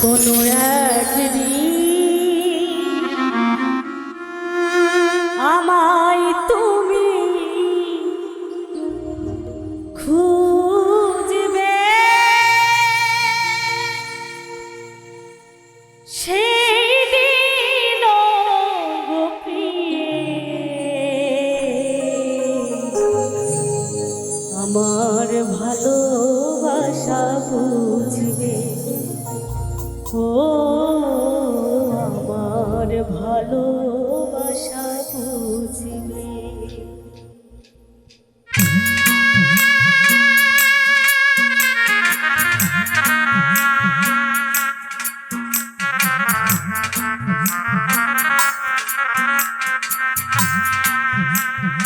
কোনো একদিন বুঝবে। ও আমার ভালোবাসা বুঝবে। কোনো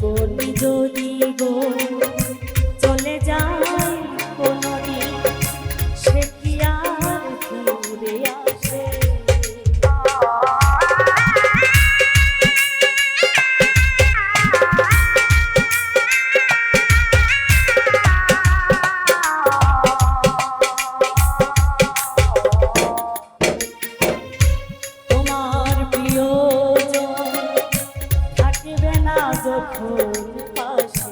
vốn bây giờ যখন পাশে